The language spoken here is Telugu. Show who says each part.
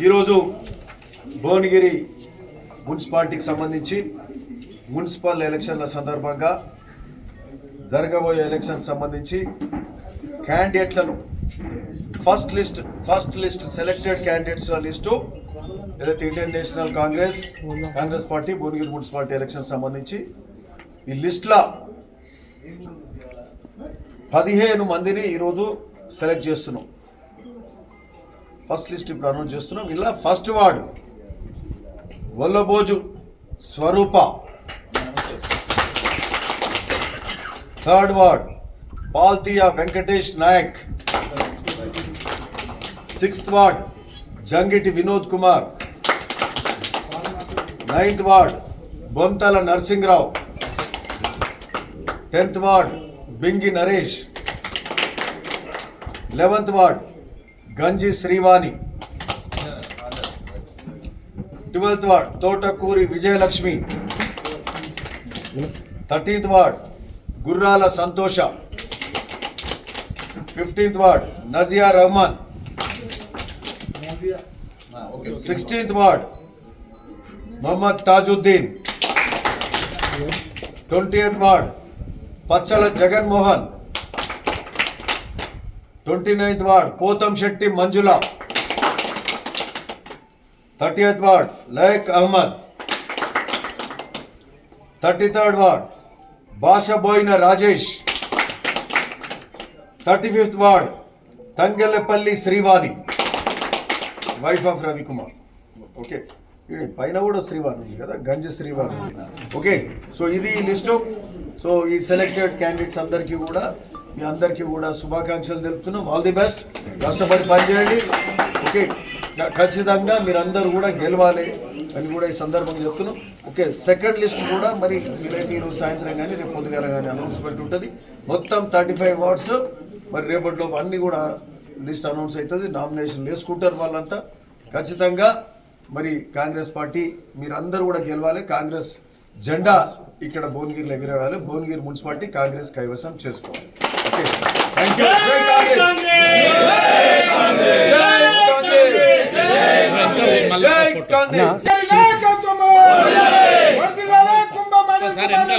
Speaker 1: ఈరోజు భువనగిరి మున్సిపాలిటీకి సంబంధించి మున్సిపల్ ఎలక్షన్ల సందర్భంగా జరగబోయే ఎలక్షన్ సంబంధించి క్యాండిడేట్లను first list first list selected candidates list ఏదైతే Indian National Congress Congress party Bhuvanagiri municipality election సంబంధించి ఈ లిస్ట్లో పదిహేను మందిని ఈరోజు సెలెక్ట్ చేస్తున్నాం. ఫస్ట్ లిస్ట్ ఇప్పుడు అనౌన్స్ చేస్తున్నాం. ఇలా first ward Vallabhoju Swarupa. Third ward Paltiya Venkatesh Nayak. Sixth ward Jangiti Vinod Kumar. Ninth ward Bonthala Narasimharao. Tenth ward Bingi Naresh. Eleventh ward Ganji Srivani twelfth ward, Totakuri Vijayalakshmi. Thirteenth ward, Gurral Santosh. Fifteenth ward, Najiya Rahman. Sixteenth ward, Mohammed Tajuddin. Twenty ward Pachchal Jaganmohan. Twenty ninth ward Potham Shetti Manjula. Thirty eighth ward Laiq Ahmed. Thirty third ward Bashaboina Rajesh. Thirty fifth ward Thangellapalli Srivani. Wife of Ravikumar. Okay పైన కూడా శ్రీవాణి ఉంది కదా గంజ శ్రీవాణి ఓకే సో ఇది లిస్టు. సో ఈ సెలెక్టెడ్ క్యాండిడేట్స్ అందరికీ కూడా మీ అందరికీ కూడా శుభాకాంక్షలు తెలుపుతున్నాం. ఆల్ ది బెస్ట్ కష్టపడి పనిచేయండి. ఓకే ఖచ్చితంగా మీరందరూ కూడా గెలవాలి అని కూడా ఈ సందర్భంగా చెప్తున్నాం. ఓకే సెకండ్ లిస్ట్ కూడా మరి వీలైతే ఈరోజు సాయంత్రం కానీ రేపు పొద్దుగాల కానీ అనౌన్స్మెంట్ ఉంటుంది. మొత్తం థర్టీ ఫైవ్ వార్డ్స్ మరి రేపటిలో అన్నీ కూడా లిస్ట్ అనౌన్స్ అవుతుంది నామినేషన్ వేసుకుంటారు వాళ్ళంతా. ఖచ్చితంగా మరి కాంగ్రెస్ పార్టీ మీరందరూ కూడా గెలవాలి. కాంగ్రెస్ జెండా ఇక్కడ భువనగిరిలో ఎగిరేవాలి భువనగిరి మున్సిపాలిటీ కాంగ్రెస్ కైవసం చేసుకోవాలి. కాంగ్రెస్